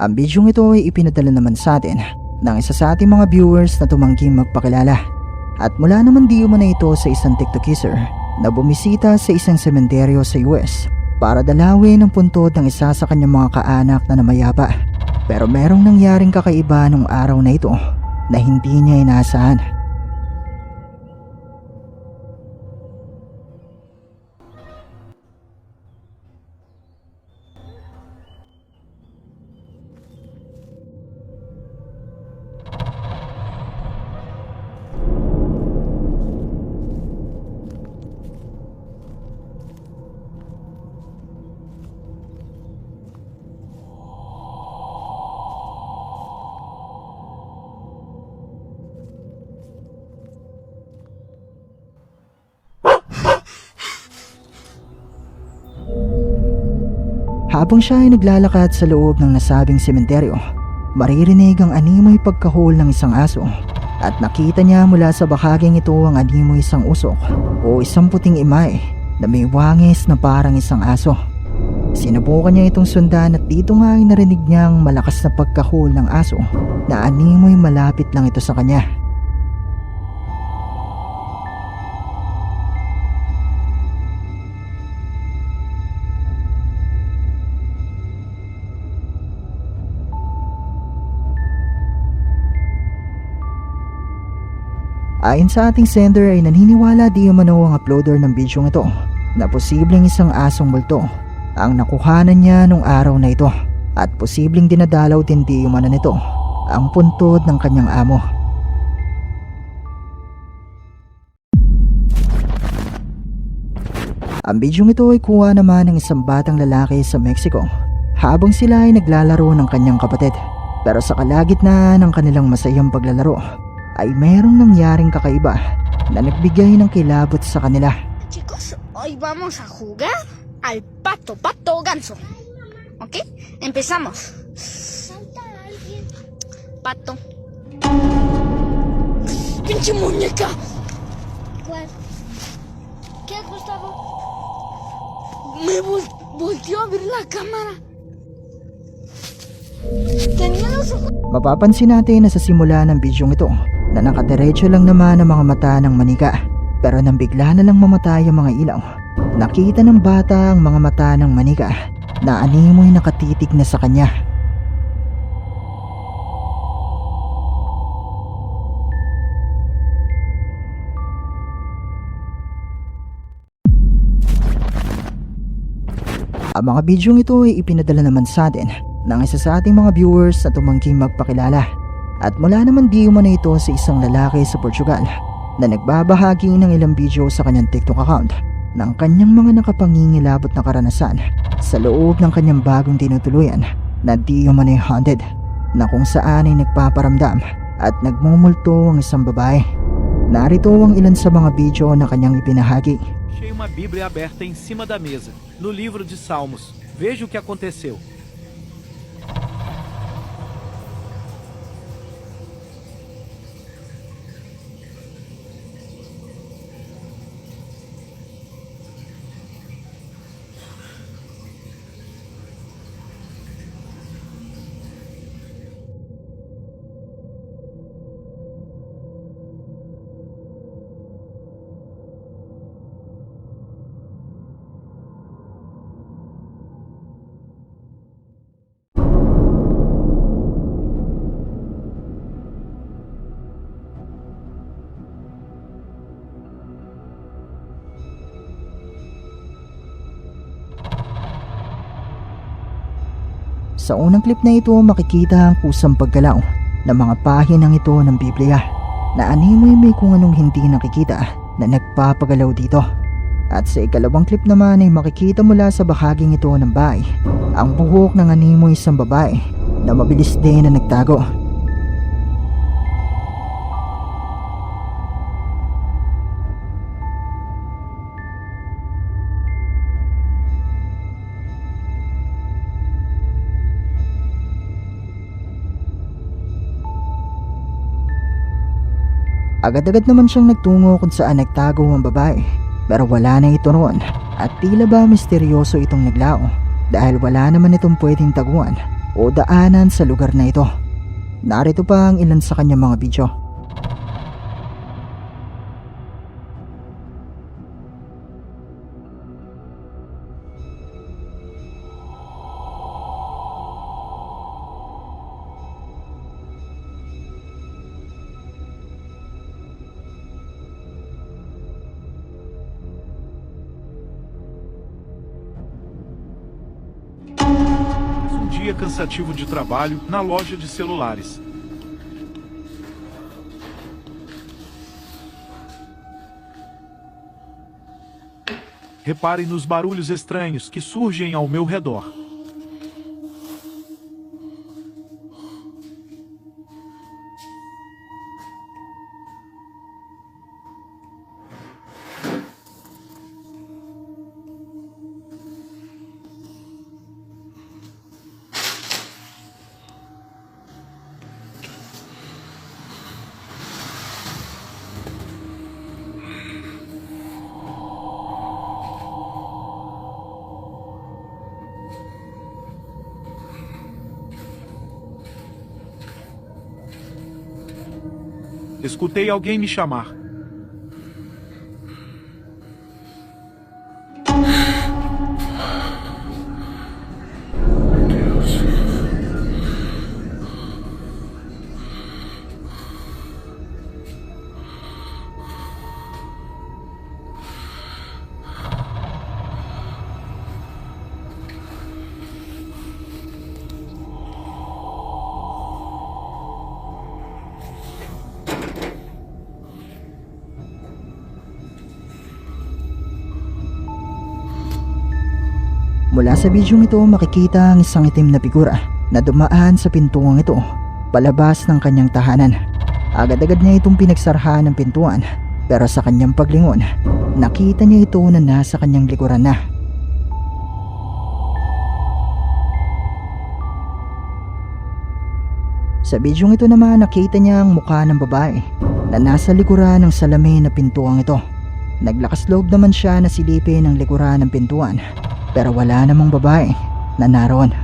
Ang bidyong ito ay ipinadala naman sa atin ng isa sa ating mga viewers na tumangging magpakilala. At mula naman di na ito sa isang tiktokiser na bumisita sa isang sementeryo sa US para dalawin ang puntod ng isa sa kanyang mga kaanak na namayapa. Pero merong nangyaring kakaiba nung araw na ito na hindi niya inaasahan. Habang siya ay naglalakad sa loob ng nasabing sementeryo, maririnig ang animoy pagkahol ng isang aso at nakita niya mula sa bahaging ito ang animoy isang usok o isang puting imay na may wangis na parang isang aso. Sinubukan niya itong sundan at dito nga ay narinig niyang malakas na pagkahol ng aso na animoy malapit lang ito sa kanya. Ayon sa ating sender ay naniniwala di umano ang uploader ng video ito na posibleng isang asong multo ang nakuhanan niya nung araw na ito at posibleng dinadalaw din di umano nito ang puntod ng kanyang amo. Ang bidyong ito ay kuha naman ng isang batang lalaki sa Mexico habang sila ay naglalaro ng kanyang kapatid. Pero sa kalagitnaan ng kanilang masayang paglalaro ay merong nangyaring kakaiba na nagbigay ng kilabot sa kanila. Chicos, hoy vamos a jugar al pato, pato ganso. ¿Ok? Empezamos. Salta alguien. Pato. ¡Pinche muñeca! ¿Cuál? ¿Qué, Gustavo? Me vol- volteó a ver la cámara. Tenía los ojos. Mapapansin natin na sa simula ng bidyong ito na nakadiretso lang naman ang mga mata ng manika. Pero nang bigla na lang mamatay ang mga ilaw, nakita ng bata ang mga mata ng manika na animoy nakatitig na sa kanya. Ang mga bidyong ito ay ipinadala naman sa atin ng isa sa ating mga viewers na tumangking magpakilala. At mula naman di umano ito sa isang lalaki sa Portugal na nagbabahagi ng ilang video sa kanyang TikTok account ng kanyang mga nakapangingilabot na karanasan sa loob ng kanyang bagong tinutuluyan na di umano'y haunted na kung saan ay nagpaparamdam at nagmumulto ang isang babae. Narito ang ilan sa mga video na kanyang ipinahagi. Achei uma Bíblia aberta em cima da mesa, no livro de Salmos. Veja o que aconteceu. Sa unang clip na ito makikita ang kusang paggalaw ng mga pahinang ito ng Biblia na animoy may kung anong hindi nakikita na nagpapagalaw dito. At sa ikalawang clip naman ay makikita mula sa bahaging ito ng bahay ang buhok ng animoy isang babae na mabilis din na nagtago. Agad-agad naman siyang nagtungo kung saan nagtago ang babae. Pero wala na ito roon at tila ba misteryoso itong naglao dahil wala naman itong pwedeng taguan o daanan sa lugar na ito. Narito pa ang ilan sa kanyang mga video. Dia cansativo de trabalho na loja de celulares. Reparem nos barulhos estranhos que surgem ao meu redor. Escutei alguém me chamar. Mula sa video ito makikita ang isang itim na figura na dumaan sa pintuang ito palabas ng kanyang tahanan. Agad-agad niya itong pinagsarhan ng pintuan pero sa kanyang paglingon nakita niya ito na nasa kanyang likuran na. Sa bidyong ito naman nakita niya ang mukha ng babae na nasa likuran ng salamin na pintuang ito. Naglakas loob naman siya na silipin ang likuran ng pintuan pero wala namang babae na naroon.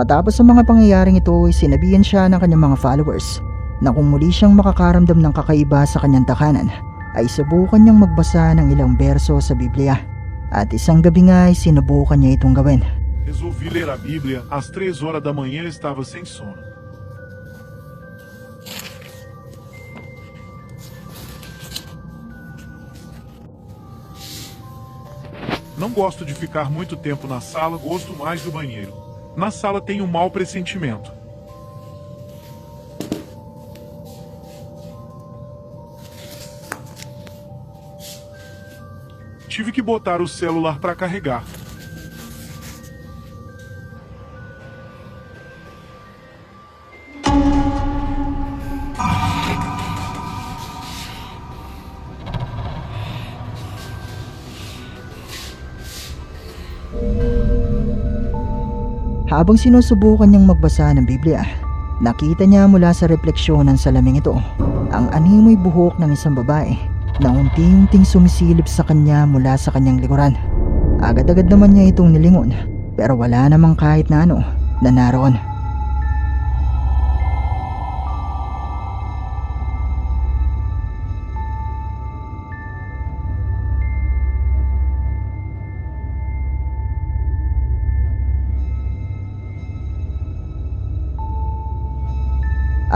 Matapos ang mga pangyayaring ito ay sinabihan siya ng kanyang mga followers na kung muli siyang makakaramdam ng kakaiba sa kanyang takanan ay subukan niyang magbasa ng ilang berso sa Biblia at isang gabi nga ay sinubukan niya itong gawin. Resolvi ler a Bíblia às três horas da manhã estava sem sono. Não gosto de ficar muito tempo na sala, gosto mais do banheiro. Na sala tenho um mau pressentimento. Botar o celular para carregar. Habang sinusubukan niyang magbasa ng Biblia, nakita niya mula sa refleksyon ng salaming ito ang animoy buhok ng isang babae na unti-unting sumisilip sa kanya mula sa kanyang likuran. Agad-agad naman niya itong nilingon pero wala namang kahit na ano na naroon.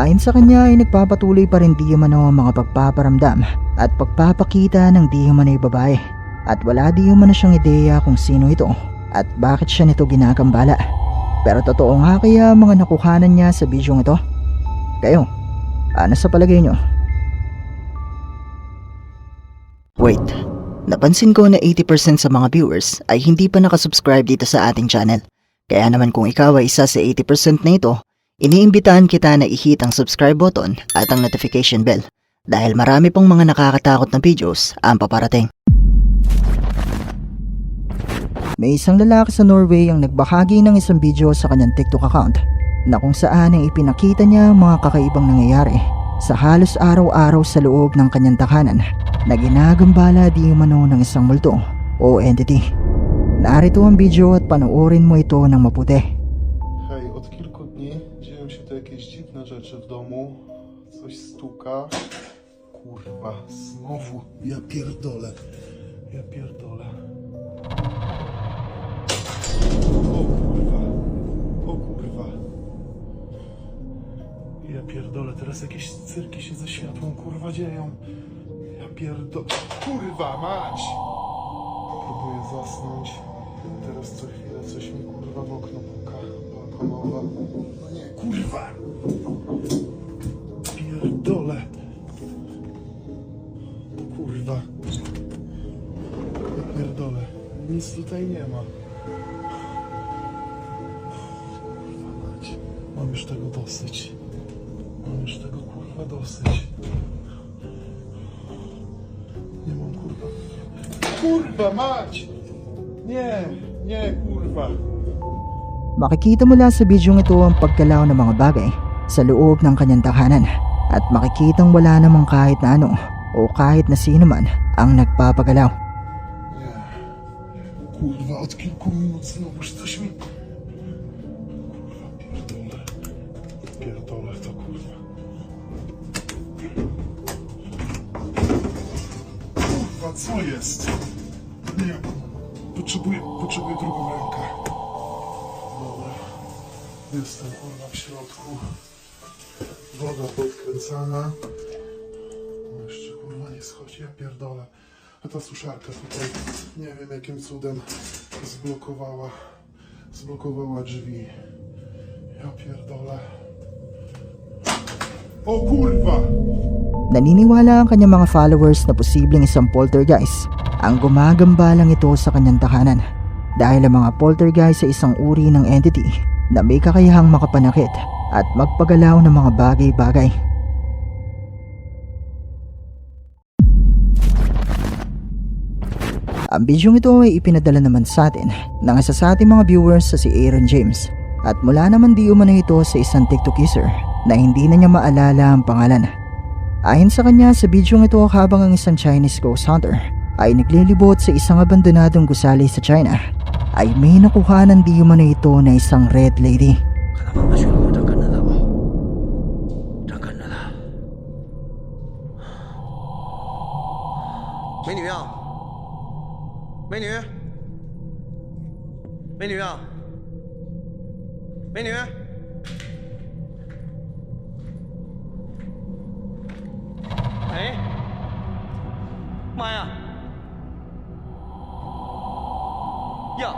Ayon sa kanya ay nagpapatuloy pa rin di umano ang mga pagpaparamdam at pagpapakita ng di umano'y babae at wala di umano siyang ideya kung sino ito at bakit siya nito ginagambala. Pero totoo nga kaya mga nakuhanan niya sa bidyong ito? Kayo, ano sa palagay nyo? Wait, napansin ko na 80% sa mga viewers ay hindi pa nakasubscribe dito sa ating channel. Kaya naman kung ikaw ay isa sa 80% na ito, Iniimbitahan kita na i-hit ang subscribe button at ang notification bell dahil marami pong mga nakakatakot na videos ang paparating. May isang lalaki sa Norway ang nagbahagi ng isang video sa kanyang TikTok account na kung saan ay ipinakita niya ang mga kakaibang nangyayari sa halos araw-araw sa loob ng kanyang tahanan na ginagambala di umano ng isang multo o entity. Narito ang video at panoorin mo ito ng maputi. Kurwa, znowu. Ja pierdolę. Ja pierdolę. O kurwa. O kurwa. Ja pierdolę, teraz jakieś cyrki się ze światłem kurwa dzieją. Ja pierdolę. Kurwa mać! Próbuję zasnąć. Teraz co chwilę coś mi kurwa w okno puka. Balkonowe. No nie, kurwa! Pierdolę. Kurwa. Ja pierdolę. Nic tutaj nie ma. Kurwa mać. Mam już tego dosyć. Mam już tego kurwa dosyć. Nie mam kurwa. Kurwa mać! Nie, nie kurwa. Makikita mula sa bidyong ito ang pagkalaw ng mga bagay sa loob ng kanyang tahanan at makikitang wala namang kahit na ano o kahit na sino man ang nagpapagalaw. Kurwa, co jest? Nie. Potrzebuję, potrzebuję drugą rękę. Dobra. Jestem, kurwa, w środku. Woda podkręcana. No Jeszcze kurwa nie schodzi, ja pierdolę. A ta suszarka tutaj, nie wiem jakim cudem zblokowała, zblokowała drzwi. Ja pierdolę. O kurwa! Naniniwala ang kanyang mga followers na posibleng isang poltergeist ang gumagambalang ito sa kanyang tahanan dahil ang mga poltergeist ay isang uri ng entity na may kakayahang makapanakit at magpagalaw ng mga bagay-bagay. Ang bidyong ito ay ipinadala naman sa atin ng isa sa ating mga viewers sa si Aaron James at mula naman di umano ito sa isang TikTok user na hindi na niya maalala ang pangalan. Ayon sa kanya sa bidyong ito habang ang isang Chinese ghost hunter ay naglilibot sa isang abandonadong gusali sa China ay may nakuhanan di umano ito na isang red lady. 看他妈妈去了，我这跟着他吧，这跟着他。美女啊，美女，美女啊， 呀！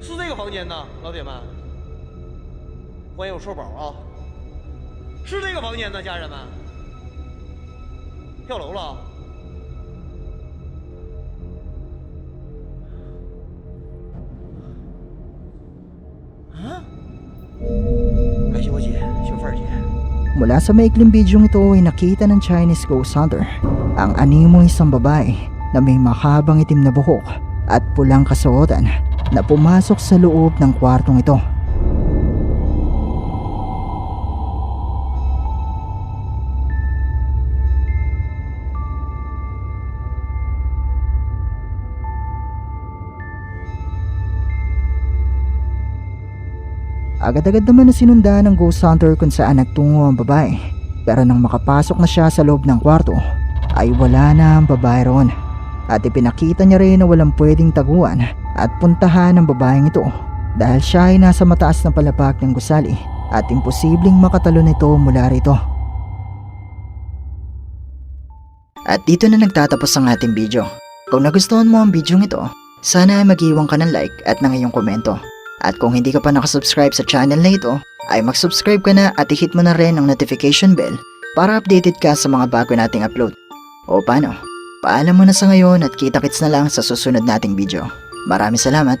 是这个房间呢，老铁们，欢迎我硕宝啊！是这个房间呢，家人们，跳楼了。啊？感谢我姐，小凤儿姐。Mula sa maikling bidyong ito ay nakita ng Chinese ghost hunter ang animong isang babae na may mahabang itim na buhok at pulang kasuotan na pumasok sa loob ng kwartong ito. Agad-agad naman na sinundan ng ghost hunter kung saan nagtungo ang babae. Pero nang makapasok na siya sa loob ng kwarto, ay wala na ang babae roon. At ipinakita niya rin na walang pwedeng taguan at puntahan ng babaeng ito dahil siya ay nasa mataas na palapag ng gusali at imposibleng makatalo nito mula rito. At dito na nagtatapos ang ating video. Kung nagustuhan mo ang video ito, sana ay mag-iwan ka ng like at ng iyong komento. At kung hindi ka pa nakasubscribe sa channel na ito, ay mag-subscribe ka na at i-hit mo na rin ang notification bell para updated ka sa mga bago nating upload. O paano? Paalam mo na sa ngayon at kita-kits na lang sa susunod nating video. Maraming salamat!